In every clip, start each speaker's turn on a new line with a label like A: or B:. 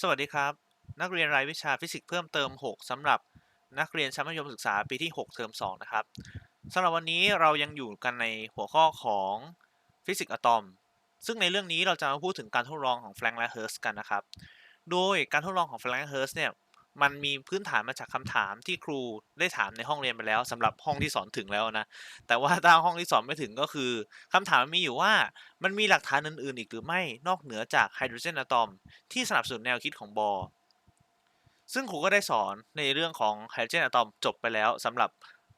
A: สวัสดีครับ นักเรียนรายวิชาฟิสิกส์เพิ่มเติม 6สำหรับนักเรียนชั้นมัธยมศึกษาปีที่ 6 เทอม 2 นะครับสำหรับวันนี้เรายังอยู่กันในหัวข้อของฟิสิกส์อะตอม ซึ่งในเรื่องนี้เราจะมาพูดถึงการทดลองของแฟรงค์และเฮิร์สกันนะครับ โดยการทดลองของแฟรงค์และเฮิร์สเนี่ย มันมีพื้นฐานมาจากคำถามที่ครูได้ถามในห้องเรียนไปแล้วสำหรับห้องที่สอนถึงแล้วนะ แต่ว่าถ้าห้องที่สอนไม่ถึงก็คือคำถามมันมีอยู่ว่ามันมีหลักฐานอื่นๆ อีกหรือไม่นอกเหนือจากไฮโดรเจนอะตอม ที่สนับสนุนแนวคิดของบอร์ซึ่งครูก็ได้สอนในเรื่องของไฮโดรเจนอะตอมจบไปแล้วสำหรับ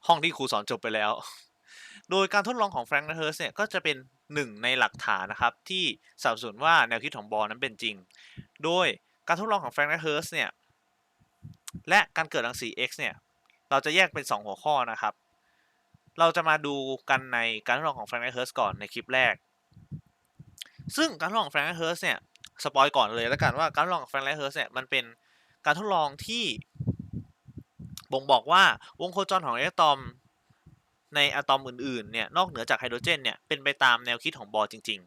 A: ห้องที่ครูสอนจบไปแล้ว โดยการทดลองของแฟรงค์และเฮิร์สเนี่ยก็จะเป็นหนึ่งในหลักฐานนะครับที่สนับสนุนว่าแนวคิดของบอร์นั้นเป็นจริง โดยการทดลองของแฟรงค์และเฮิร์สเนี่ย และการเกิดรังสี X เนี่ย เราจะแยกเป็น 2 หัวข้อนะครับ เราจะมาดูกันในการทดลองของแฟรงค์แลเฮิร์สก่อนในคลิปแรก ซึ่งการทดลองของแฟรงค์แลเฮิร์สเนี่ยสปอยก่อนเลยแล้วกันว่าการทดลองของแฟรงค์แลเฮิร์สเนี่ยมันเป็นการทดลองที่บ่งบอกว่าวงโคจรของอิเล็กตรอนในอะตอมอื่นๆ เนี่ยนอกเหนือจากไฮโดรเจนเนี่ยเป็นไปตามแนวคิดของบอร์จริง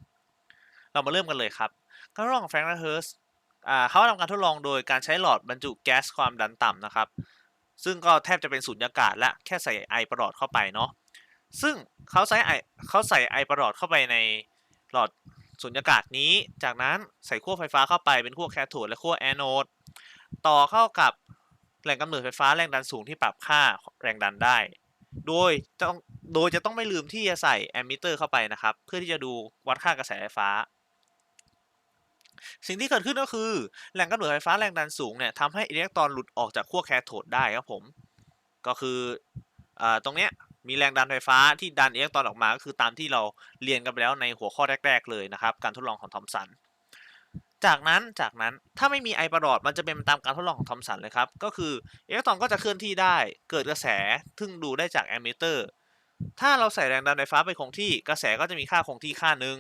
A: ๆ เรามาเริ่มกันเลยครับ การทดลองของแฟรงค์แลเฮิร์ส เขาทำการทดลองโดยการใช้หลอดบรรจุแก๊สความดันต่ำนะครับ ซึ่งก็แทบจะเป็นสุญญากาศและแค่ใส่ไอประหลอดเข้าไปเนาะซึ่งเขาใส่ไอเขาใส่ไอประหลอดเข้าไปในหลอดสุญญากาศนี้ จากนั้นใส่ขั้วไฟฟ้าเข้าไปเป็นขั้วแคโทดและขั้วแอนโอด ต่อเข้ากับแหล่งกำเนิดไฟฟ้าแรงดันสูงที่ปรับค่าแรงดันได้ โดยต้องโดยจะต้องไม่ลืมที่จะใส่แอมมิเตอร์เข้าไปนะครับ เพื่อที่จะดูวัดค่ากระแสไฟฟ้า สิ่งที่เกิดขึ้นก็คือ แหล่งกำเนิดไฟฟ้าแรงดันสูงเนี่ยทำให้อิเล็กตรอนหลุดออกจากขั้วแคโทดได้ครับผม ก็คืออตรงเนี้ยมีแรงดันไฟฟ้าที่ดันอิเล็กตรอนออกมา ก็คือตามที่เราเรียนกันไปแล้วในหัวข้อแรก ๆ เลยนะครับ การทดลองของทอมสัน จากนั้นจากนั้นถ้าไม่มีไอประหลอดมันจะเป็นตามการทดลองของทอมสันเลยครับ ก็คืออิเล็กตรอนก็จะเคลื่อนที่ได้ เกิดกระแสซึ่งดูได้จากแอมมิเตอร์ ถ้าเราใส่แรงดันไฟฟ้าไปคงที่ กระแสก็จะมีค่าคงที่ค่าหนึ่ง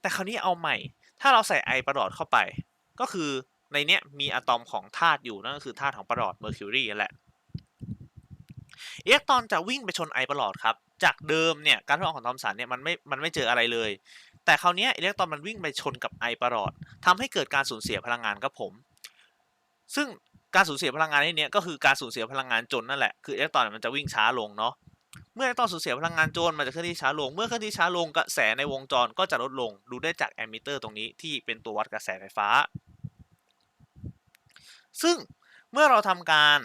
A: แต่คราวนี้เอาใหม่ ถ้าเราใส่ไอประหลอดเข้าไป ก็คือในเนี้ยมีอะตอมของธาตุอยู่นั่นก็คือธาตุของประหลอดเมอร์คิวรีนั่นแหละอิเล็กตรอนจะวิ่งไปชนไอประหลอดครับ จากเดิมเนี่ยการทดลองของทอมสันเนี่ยมันไม่ มันไม่เจออะไรเลย แต่คราวนี้อิเล็กตรอนมันวิ่งไปชนกับไอประหลอดทำให้เกิดการสูญเสียพลังงานครับผม ซึ่งการสูญเสียพลังงานที่นี้ก็คือการสูญเสียพลังงานจนนั่นแหละ คืออิเล็กตรอนมันจะวิ่งช้าลงเนาะ เมื่ออิเล็กตรอนสูญเสียพลังงานโจนมันจะเคลื่อนที่ช้าลง เมื่อเคลื่อนที่ช้าลงกระแสในวงจรก็จะลดลง ดูได้จากแอมมิเตอร์ตรงนี้ที่เป็นตัววัดกระแสไฟฟ้า ซึ่งเมื่อเราทำการ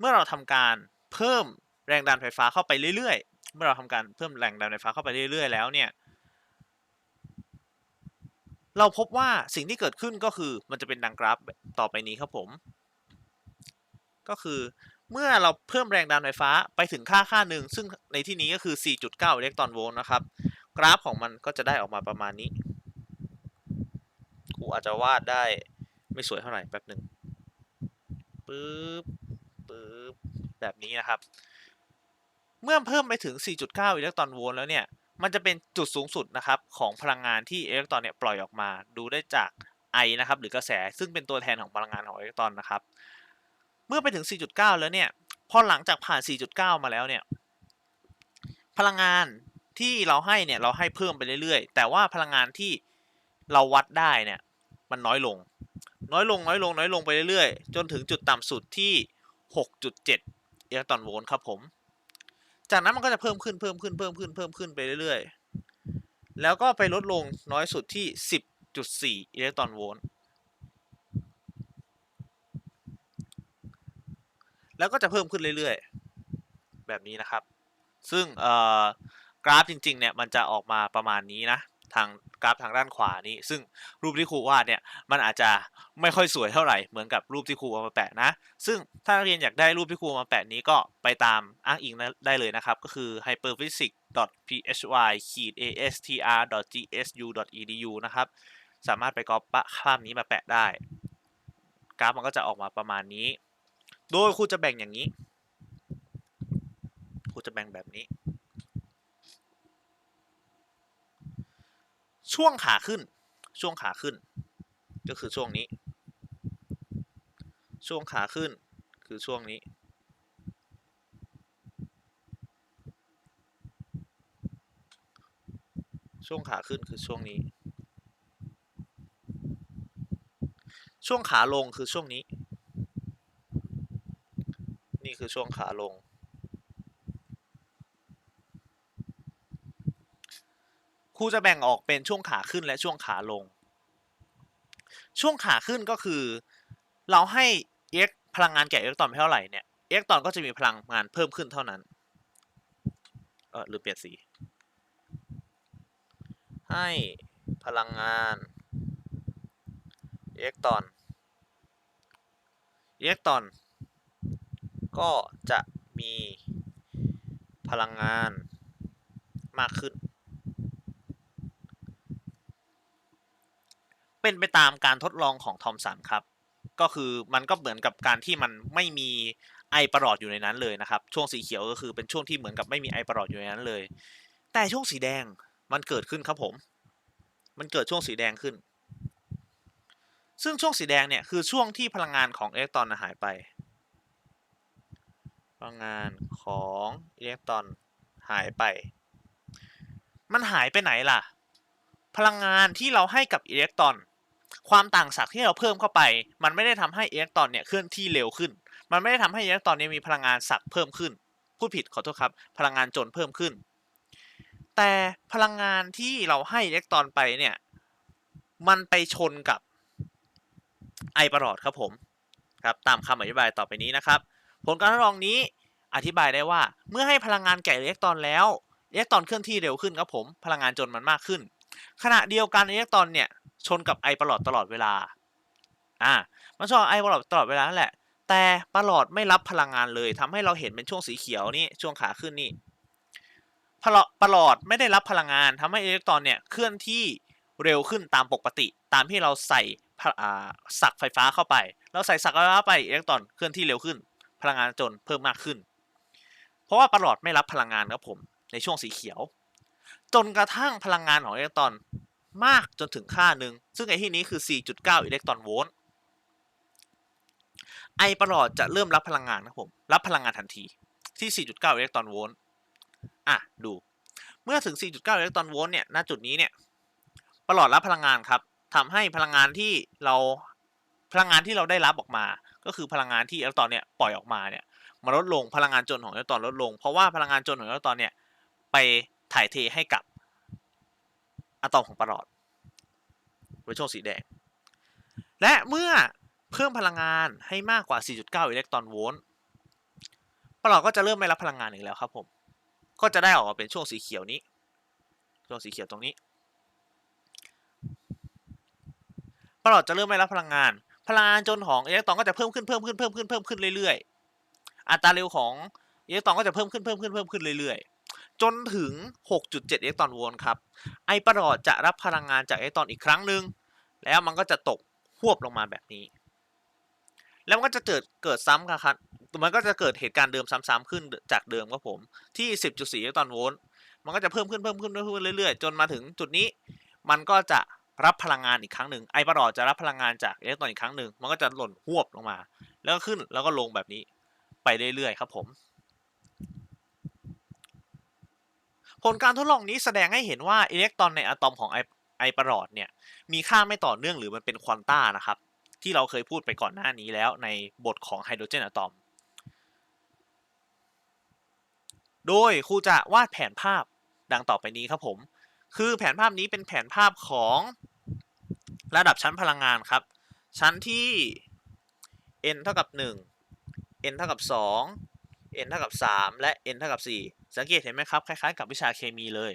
A: เมื่อเราทำการเพิ่มแรงดันไฟฟ้าเข้าไปเรื่อยๆ เมื่อเราทำการเพิ่มแรงดันไฟฟ้าเข้าไปเรื่อยๆ แล้วเนี่ย เราพบว่าสิ่งที่เกิดขึ้นก็คือมันจะเป็นดังกราฟต่อไปนี้ครับผม ก็คือ เมื่อเราเพิ่มแรงดันไฟฟ้าไปถึงค่าค่าหนึ่ง ซึ่งในที่นี้ก็คือ 4.9 อิเล็กตรอนโวลต์นะครับ กราฟของมันก็จะได้ออกมาประมาณนี้ครูอาจจะวาดได้ไม่สวยเท่าไหร่แป๊บหนึ่งปึ๊บปึ๊บแบบนี้นะครับ เมื่อเพิ่มไปถึง 4.9 อิเล็กตรอนโวลต์แล้วเนี่ย มันจะเป็นจุดสูงสุดนะครับของพลังงานที่อิเล็กตรอนเนี่ยปล่อยออกมา ดูได้จากไอนะครับหรือกระแสซึ่งเป็นตัวแทนของพลังงานของอิเล็กตรอนนะครับ มื่อไปถึง 4.9 แล้วเนี่ย พอหลังจากผ่าน 4.9 มาแล้วเนี่ย พลังงานที่เราให้เนี่ยเราให้เพิ่มไปเรื่อยๆ แต่ว่าพลังงานที่เราวัดได้เนี่ยมันน้อยลง น้อยลงน้อยลงน้อยลงไปเรื่อยๆ จนถึงจุดต่ำสุดที่ 6.7 อิเล็กตรอนโวลต์ครับผม จากนั้นมันก็จะเพิ่มขึ้นเพิ่มขึ้นเพิ่มขึ้นเพิ่มขึ้นไปเรื่อยๆ แล้วก็ไปลดลงน้อยสุดที่ 10.4 อิเล็กตรอนโวลต์ แล้วก็จะเพิ่มขึ้นเรื่อยๆ แบบนี้นะครับ ซึ่งกราฟจริงๆ เนี่ยมันจะออกมาประมาณนี้นะ ทางกราฟทางด้านขวานี้ ซึ่งรูปที่ครูวาดเนี่ยมันอาจจะไม่ค่อยสวยเท่าไหร่เหมือนกับรูปที่ครูเอามาแปะนะ ซึ่งถ้านักเรียนอยากได้รูปที่ครูเอามาแปะนี้ก็ไปตามอ้างอิงได้เลยนะครับ ก็คือ hyperphysics.phy.astr.gsu.edu นะครับ สามารถไปก๊อปภาพนี้มาแปะได้ กราฟมันก็จะออกมาประมาณนี้ โดยครูจะแบ่งอย่างนี้ ครูจะแบ่งแบบนี้ ช่วงขาขึ้น ช่วงขาขึ้น ก็คือช่วงนี้ ช่วงขาขึ้นคือช่วงนี้ ช่วงขาขึ้นคือช่วงนี้ ช่วงขาลงคือช่วงนี้ คือช่วงขาลง ครูจะแบ่งออกเป็นช่วงขาขึ้นและช่วงขาลง ช่วงขาขึ้นก็คือ เราให้ x พลังงานแก่อิเล็กตรอนเท่าไหร่เนี่ย อิเล็กตรอนก็จะมีพลังงานเพิ่มขึ้นเท่านั้น เออหรือเปลี่ยนสี ให้พลังงานอิเล็กตรอนอิเล็กตรอน ก็จะมีพลังงานมากขึ้น เป็นไปตามการทดลองของทอมสันครับ ก็คือมันก็เหมือนกับการที่มันไม่มีไอประหลอดอยู่ในนั้นเลยนะครับ ช่วงสีเขียวก็คือเป็นช่วงที่เหมือนกับไม่มีไอประหลอดอยู่ในนั้นเลย แต่ช่วงสีแดงมันเกิดขึ้นครับผม มันเกิดช่วงสีแดงขึ้น ซึ่งช่วงสีแดงเนี่ยคือช่วงที่พลังงานของอิเล็กตรอนหายไป พลังงานของอิเล็กตรอนหายไป มันหายไปไหนล่ะ พลังงานที่เราให้กับอิเล็กตรอน ความต่างศักย์ที่เราเพิ่มเข้าไป มันไม่ได้ทำให้อิเล็กตรอนเนี่ยเคลื่อนที่เร็วขึ้น มันไม่ได้ทำให้อิเล็กตรอนเนี่ยมีพลังงานศักย์เพิ่มขึ้น พูดผิดขอโทษครับ พลังงานจนเพิ่มขึ้น แต่พลังงานที่เราให้อิเล็กตรอนไปเนี่ย มันไปชนกับไอประหลอดครับผม ครับ ตามคำอธิบายต่อไปนี้นะครับ ผลการทดลองนี้อธิบายได้ว่าเมื่อให้พลังงานแก่อิเล็กตรอนแล้วอิเล็กตรอนเคลื่อนที่เร็วขึ้นครับผมพลังงานจนมันมากขึ้น ขณะเดียวกันอิเล็กตรอนเนี่ยชนกับไอประหลอดตลอดเวลาอ่ามันชนกับไอประหลอดตลอดเวลานั่นแหละ แต่ประหลอดไม่รับพลังงานเลยทำให้เราเห็นเป็นช่วงสีเขียวนี่ช่วงขาขึ้นนี่ประหลอดประหลอดไม่ได้รับพลังงานทำให้อิเล็กตรอนเนี่ยเคลื่อนที่เร็วขึ้นตามปกติ ตามที่เราใส่สักไฟฟ้าเข้าไป เราใส่สักไฟฟ้าไปอิเล็กตรอนเคลื่อนที่เร็วขึ้น พลังงานจนเพิ่มมากขึ้น เพราะว่าประหลอดไม่รับพลังงานครับผมในช่วงสีเขียว จนกระทั่งพลังงานของอิเล็กตรอนมากจนถึงค่าหนึ่ง ซึ่งไอที่นี้คือ 4.9 อิเล็กตรอนโวลต์ไอประหลอดจะเริ่มรับพลังงานครับผม รับพลังงานทันทีที่ 4.9 อิเล็กตรอนโวลต์อะ ดู เมื่อถึง 4.9 อิเล็กตรอนโวลต์เนี่ย ณ จุดนี้เนี่ย ประหลอดรับพลังงานครับทำให้พลังงานที่เรา พลังงานที่เราได้รับออกมา ก็คือพลังงานที่อิเล็กตรอนเนี่ยปล่อยออกมาเนี่ยมันลดลงพลังงานจนของอิเล็กตรอนลดลง เพราะว่าพลังงานจนของอิเล็กตรอนเนี่ยไปถ่ายเทให้กับอะตอมของประหลอดไว้ช่วงสีแดง และเมื่อเพิ่มพลังงานให้มากกว่า 4.9 อิเล็กตรอนโวลต์ประหลอดก็จะเริ่มไม่รับพลังงานอีกแล้วครับผม ก็จะได้ออกมาเป็นช่วงสีเขียวนี้ ช่วงสีเขียวตรงนี้ประหลอดจะเริ่มไม่รับพลังงาน พลังงานจนของอิเล็กตรอนก็จะเพิ่มขึ้นเพิ่มขึ้นเพิ่มขึ้นเพิ่มขึ้นเรื่อยๆ อัตราเร็วของอิเล็กตรอนก็จะเพิ่มขึ้นเพิ่มขึ้นเพิ่มขึ้นเรื่อยๆ จนถึง 6.7 อิเล็กตรอนโวลต์ครับ ไอประหลอดจะรับพลังงานจากอิเล็กตรอนอีกครั้งหนึ่งแล้วมันก็จะตกหวบลงมาแบบนี้ แล้วมันก็จะเกิดเกิดซ้ำครับมันก็จะเกิดเหตุการณ์เดิมซ้ำๆขึ้นจากเดิมครับผมที่ 10.4 อิเล็กตรอนโวลต์ มันก็จะเพิ่มขึ้นเพิ่มขึ้นเพิ่มขึ้นเรื่อยๆ จนมาถึงจุดนี้ มันก็จะ รับพลังงานอีกครั้งหนึ่งไอประหลอดจะรับพลังงานจากอิเล็กตรอนอีกครั้งหนึ่งมันก็จะหล่นหวบลงมา แล้วก็ขึ้นแล้วก็ลงแบบนี้ไปเรื่อยๆครับผมผลการทดลองนี้แสดงให้เห็นว่าอิเล็กตรอนในอะตอมของไอไอประหลอดเนี่ยมีค่าไม่ต่อเนื่องหรือมันเป็นควอนต้านะครับ ที่เราเคยพูดไปก่อนหน้านี้แล้วในบทของไฮโดรเจนอะตอม โดยครูจะวาดแผนภาพดังต่อไปนี้ครับผม คือแผนภาพนี้เป็นแผนภาพของ ระดับชั้นพลังงานครับ ชั้นที่ n เท่ากับ 1 n เท่ากับ 2 n เท่ากับ 3 และ n เท่ากับ 4 สังเกตเห็นไหมครับ คล้ายๆ กับวิชาเคมีเลย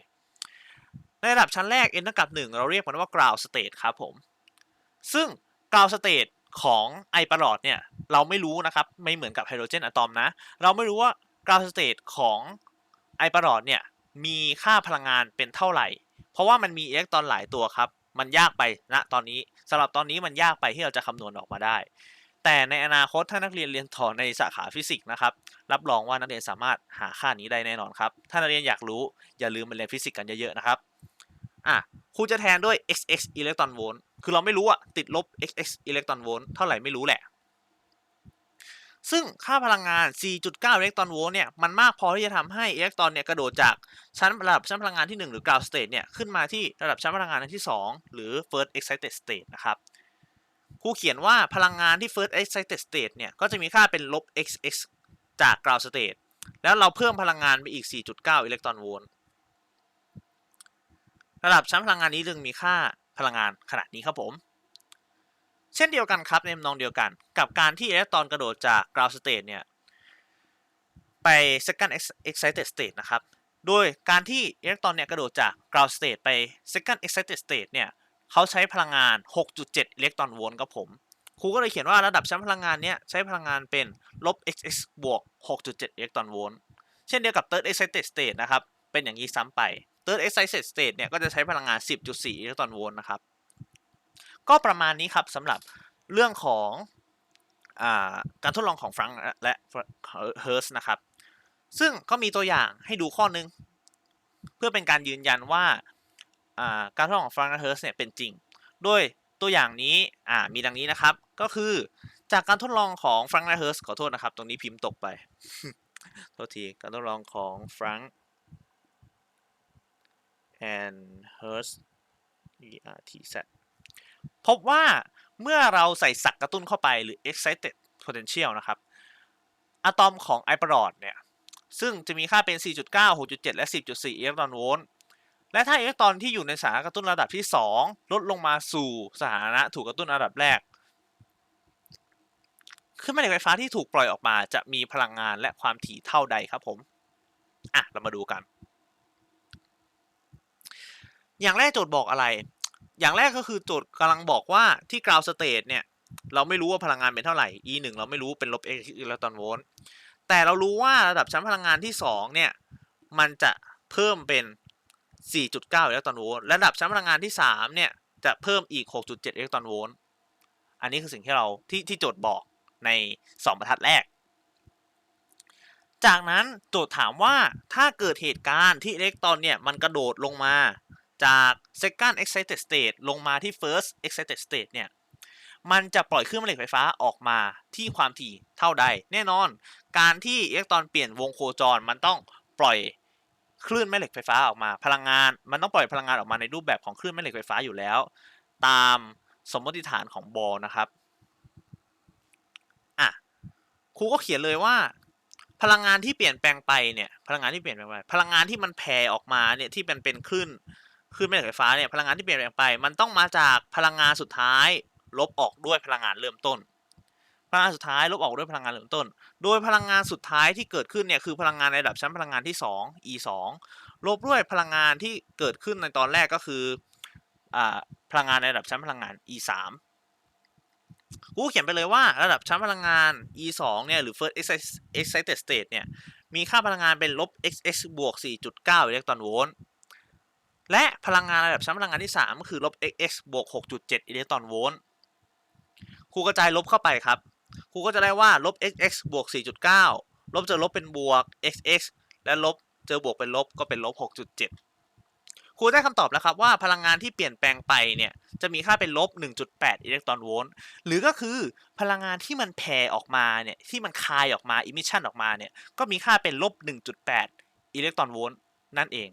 A: ในระดับชั้นแรก n เท่ากับ 1 เราเรียกมันว่า ground state ครับผม ซึ่ง ground state ของไอประหลอดเนี่ยเราไม่รู้นะครับ ไม่เหมือนกับไฮโดรเจนอะตอมนะ เราไม่รู้ว่า ground state ของไอประหลอดเนี่ยมีค่าพลังงานเป็นเท่าไหร่ เพราะว่ามันมีอิเล็กตรอนหลายตัวครับ มันยากไปณตอนนี้สำหรับตอนนี้มันยากไปที่เราจะคำนวณออกมาได้ แต่ในอนาคตถ้านักเรียนเรียนต่อในสาขาฟิสิกส์นะครับรับรองว่านักเรียนสามารถหาค่านี้ได้แน่นอนครับ ถ้านักเรียนอยากรู้อย่าลืมมาเรียนฟิสิกส์กันเยอะๆนะครับอะครูจะแทนด้วย xx อิเล็กตรอนโวลต์คือเราไม่รู้อะติดลบ xx อิเล็กตรอนโวลต์เท่าไหร่ไม่รู้แหละ ซึ่งค่าพลังงาน 4.9 อิเล็กตรอนโวลต์เนี่ย มันมากพอที่จะทำให้อิเล็กตรอนเนี่ยกระโดดจากชั้นระดับชั้นพลังงานที่ 1 หรือ ground state เนี่ย ขึ้นมาที่ระดับชั้นพลังงานที่ 2 หรือ first excited state นะครับครูครูเขียนว่าพลังงานที่ first excited state เนี่ย ก็จะมีค่าเป็นลบ xx จาก ground state แล้วเราเพิ่มพลังงานไปอีก 4.9 อิเล็กตรอนโวลต์ระดับชั้นพลังงานนี้จึงมีค่าพลังงานขนาดนี้ครับผม เช่นเดียวกันครับในนองเดียวกัน กับการที่อิเล็กตรอนกระโดดจาก ground state เนี่ย ไป second excited state นะครับ โดยการที่อิเล็กตรอนเนี่ยกระโดดจาก ground state ไป second excited state เนี่ยเขาใช้พลังงาน 6.7 อิเล็กตรอนโวลต์ครับผมครูก็เลยเขียนว่าระดับชั้นพลังงานเนี้ยใช้พลังงานเป็นลบ xx บวก 6.7 อิเล็กตรอนโวลต์เช่นเดียวกับ third excited state นะครับ เป็นอย่างนี้ซ้ำไป third excited state เนี่ยก็จะใช้พลังงาน 10.4 อิเล็กตรอนโวลต์นะครับ ก็ประมาณนี้ครับสำหรับเรื่องของอการทดลองของฟรังก์และเฮิร์สนะครับ ซึ่งก็มีตัวอย่างให้ดูข้อนึง เพื่อเป็นการยืนยันว่าการทดลองของฟรังก์และเฮิร์สเนี่ยเป็นจริง โดยตัวอย่างนี้มีดังนี้นะครับ ก็คือจากการทดลองของฟรังก์และเฮิร์สขอโทษนะครับ ตรงนี้พิมพ์ตกไปโทษทีการทดลองของฟรังก์ and Hertz E R T Z พบว่าเมื่อเราใส่สักกระตุ้นเข้าไปหรือ excited potential นะครับอะตอมของไอปรอดเนี่ย ซึ่งจะมีค่าเป็น 4.9 6.7 และ 10.4 อิเล็กตรอนโวลต์และถ้าอิเล็กตรอนที่อยู่ในสถานะกระตุ้นระดับที่ 2 ลดลงมาสู่สถานะถูกกระตุ้นระดับแรกขึ้นม่เหล็กไฟฟ้าที่ถูกปล่อยออกมาจะมีพลังงานและความถี่เท่าใดครับผม อะ เรามาดูกัน อย่างแรกโจทย์บอกอะไร อย่างแรกก็คือโจทย์กำลังบอกว่าที่ ground state เนี่ย เราไม่รู้ว่าพลังงานเป็นเท่าไหร่ e 1เราไม่รู้เป็นลบ x อิเล็กตรอนโวลต์แต่เรารู้ว่าระดับชั้นพลังงานที่ 2 เนี่ย มันจะเพิ่มเป็น 4.9อิเล็กตรอนโวลต์ระดับชั้นพลังงานที่ 3 เนี่ย จะเพิ่มอีก 6.7อิเล็กตรอนโวลต์อันนี้คือสิ่งที่เราที่ที่โจทย์บอกใน 2 บรรทัดแรก จากนั้นโจทย์ถามว่าถ้าเกิดเหตุการณ์ที่อิเล็กตรอนเนี่ยมันกระโดดลงมา จาก second excited state ลงมาที่ first excited state เนี่ย มันจะปล่อยคลื่นแม่เหล็กไฟฟ้าออกมาที่ความถี่เท่าใด แน่นอน การที่อิเล็กตรอนเปลี่ยนวงโคจรมันต้องปล่อยคลื่นแม่เหล็กไฟฟ้าออกมา พลังงาน มันต้องปล่อยพลังงานออกมาในรูปแบบของคลื่นแม่เหล็กไฟฟ้าอยู่แล้ว ตามสมมติฐานของบอลนะครับอะครูก็เขียนเลยว่า พลังงานที่เปลี่ยนแปลงไปเนี่ย พลังงานที่เปลี่ยนแปลงไป พลังงานที่มันแผ่ออกมาเนี่ยที่เป็นเป็นคลื่น คลื่นแม่เหล็กไฟฟ้าเนี่ยพลังงานที่เปลี่ยนแปลงไป มันต้องมาจากพลังงานสุดท้าย ลบออกด้วยพลังงานเริ่มต้น พลังงานสุดท้ายลบออกด้วยพลังงานเริ่มต้น โดยพลังงานสุดท้ายที่เกิดขึ้นเนี่ยคือพลังงานในระดับชั้นพลังงานที่ 2 e 2ลบด้วยพลังงานที่เกิดขึ้นในตอนแรกก็คืออพลังงานในระดับชั้นพลังงาน e 3กูเขียนไปเลยว่าระดับชั้นพลังงาน e 2เนี่ยหรือ first excited state เนี่ย มีค่าพลังงานเป็นลบ xx บวก 4.9 อิเล็กตรอนโวลต์ และพลังงานระดับชั้นพลังงานที่3ก็คือลบ xx บวก 6.7 อิเล็กตรอนโวลต์ครูกระจายลบเข้าไปครับครูก็จะได้ว่าลบ xx บวก 4.9 ลบเจอลบเป็นบวก xx และลบเจอบวกเป็นลบก็เป็นลบ 6.7 ครูได้คำตอบแล้วครับว่าพลังงานที่เปลี่ยนแปลงไปเนี่ยจะมีค่าเป็นลบ 1.8 อิเล็กตรอนโวลต์ หรือก็คือพลังงานที่มันแผ่ออกมาเนี่ยที่มันคายออกมาอิมิชันออกมาเนี่ยก็มีค่าเป็นลบ 1.8 อิเล็กตรอนโวลต์นั่นเอง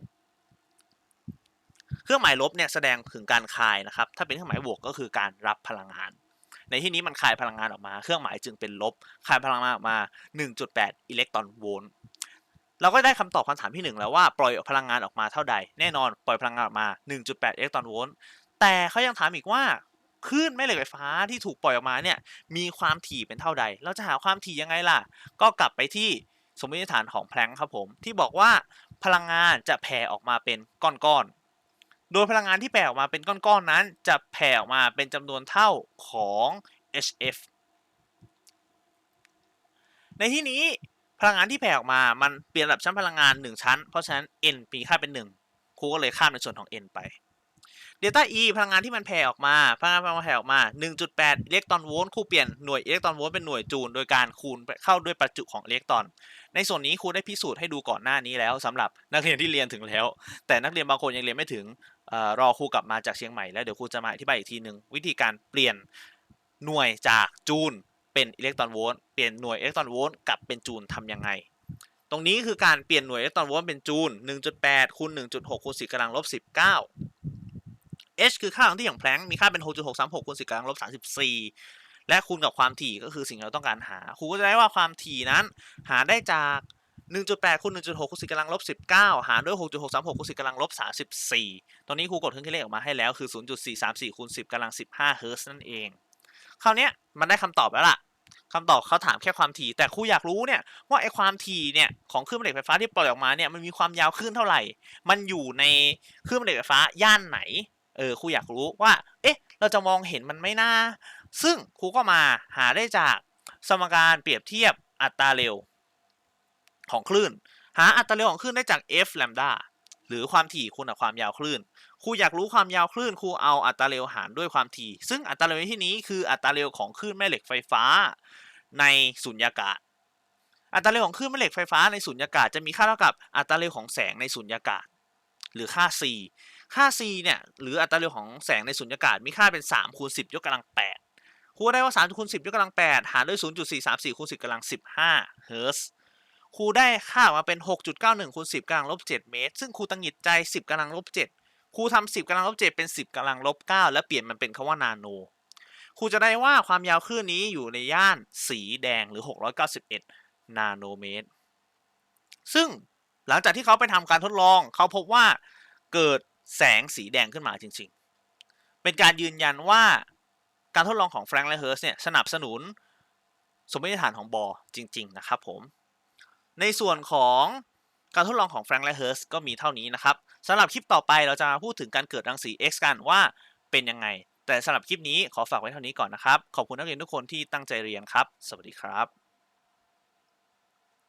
A: เครื่องหมายลบเนี่ยแสดงถึงการคายนะครับ ถ้าเป็นเครื่องหมายบวกก็คือการรับพลังงาน ในที่นี้มันคายพลังงานออกมา เครื่องหมายจึงเป็นลบ คายพลังงานออกมา 1.8 อิเล็กตรอนโวลต์ เราก็ได้คำตอบคำถามที่ 1 แล้วว่าปล่อยพลังงานออกมาเท่าใด แน่นอนปล่อยพลังงานออกมา 1.8 อิเล็กตรอนโวลต์ แต่เขายังถามอีกว่าคลื่นแม่เหล็กไฟฟ้าที่ถูกปล่อยออกมาเนี่ยมีความถี่เป็นเท่าใด เราจะหาความถี่ยังไงล่ะ ก็กลับไปที่สมมติฐานของแพลงครับผมที่บอกว่าพลังงานจะแผ่ออกมาเป็นก้อนๆ โดยพลังงานที่แผ่ออกมาเป็นก้อนๆนั้น จะแผ่ออกมาเป็นจำนวนเท่าของ hf ในที่นี้พลังงานที่แผ่ออกมา มันเปลี่ยนระดับชั้นพลังงาน 1 ชั้น เพราะฉะนั้น n มีค่าเป็น 1 ครูก็เลยข้ามในส่วนของ n ไปเดลต้า e พลังงานที่มันแผ่ออกมา พลังงานพลังงานแผ่ออกมา 1.8 อิเล็กตรอนโวลต์ครูเปลี่ยนหน่วยอิเล็กตรอนโวลต์เป็นหน่วยจูลโดยการคูณเข้าด้วยประจุของอิเล็กตรอน ในส่วนนี้ครูได้พิสูจน์ให้ดูก่อนหน้านี้แล้วสำหรับนักเรียนที่เรียนถึงแล้ว แต่นักเรียนบางคนยังเรียนไม่ถึง รอครูกลับมาจากเชียงใหม่แล้วเดี๋ยวครูจะมาอธิบายอีกทีหนึ่งวิธีการเปลี่ยนหน่วยจากจูลเป็นอิเล็กตรอนโวลต์เปลี่ยนหน่วยอิเล็กตรอนโวลต์กลับเป็นจูลทำยังไง ตรงนี้คือการเปลี่ยนหน่วยอิเล็กตรอนโวลต์เป็นจูล1.8คูณ1.6คูณ10กำลังลบ19 h คือค่าของที่ของแพลงมีค่าเป็น 6.636คูณ10กำลังลบ34 และคูณกับความถี่ก็คือสิ่งที่เราต้องการหาครูก็จะได้ว่าความถี่นั้นหาได้จาก 1.8คูณ1.6คูณ10กำลังลบ19 หารด้วย 6.636คูณ10กำลังลบ34 ตอนนี้ครูกดเครื่องคิดเลขออกมาให้แล้วคือ 0.434คูณ10กำลัง15เฮิร์ตซ์นั่นเอง คราวนี้มันได้คำตอบแล้วล่ะคำตอบเขาถามแค่ความถี่ แต่ครูอยากรู้เนี่ยว่าไอ้ความถี่เนี่ยของคลื่นแม่เหล็กไฟฟ้าที่ปล่อยออกมาเนี่ยมันมีความยาวคลื่นเท่าไหร่ มันอยู่ในคลื่นแม่เหล็กไฟฟ้าย่านไหน เออครูอยากรู้ว่า เอ๊ะ เราจะมองเห็นมันไหม่น่า ซึ่งครูก็มาหาได้จากสมการเปรียบเทียบอัตราเร็ว ของคลื่น หาอัตราเร็วของคลื่นได้จาก f lambda หรือความถี่คูณกับความยาวคลื่น ครูอยากรู้ความยาวคลื่น ครูเอาอัตราเร็วหารด้วยความถี่ ซึ่งอัตราเร็วในที่นี้คืออัตราเร็วของคลื่นแม่เหล็กไฟฟ้าในสุญญากาศ อัตราเร็วของคลื่นแม่เหล็กไฟฟ้าในสุญญากาศจะมีค่าเท่ากับอัตราเร็วของแสงในสุญญากาศ หรือค่า c ค่า c เนี่ยหรืออัตราเร็วของแสงในสุญญากาศมีค่าเป็น3คูณ10ยกกำลัง8ครูได้ว่า3คูณ10ยกกำลัง8หารด้วย0.434คูณ10กำลัง15เฮิร์ตซ์ ครูได้ค่ามาเป็น 6.91คูณ10กำลังลบ7เมตร ซึ่งครูตังหิดใจ 10กำลังลบ7ครูทำ10กำลังลบ7เป็น 10กำลังลบ9แล้วเปลี่ยนมันเป็นคำว่านาโนครูจะได้ว่าความยาวคลื่นนี้อยู่ในย่านสีแดงหรือ 691 นาโนเมตร ซึ่งหลังจากที่เขาไปทำการทดลอง เขาพบว่าเกิดแสงสีแดงขึ้นมาจริง ๆ เป็นการยืนยันว่าการทดลองของแฟรงค์และเฮิร์สเนี่ยสนับสนุนสมมติฐานของบอจริง ๆ นะครับผม ในส่วนของการทดลองของแฟรงค์และเฮิร์สก็มีเท่านี้นะครับสำหรับคลิปต่อไปเราจะมาพูดถึงการเกิดรังสี X กันว่าเป็นยังไง แต่สำหรับคลิปนี้ขอฝากไว้เท่านี้ก่อนนะครับ ขอบคุณนักเรียนทุกคนที่ตั้งใจเรียนครับ สวัสดีครับ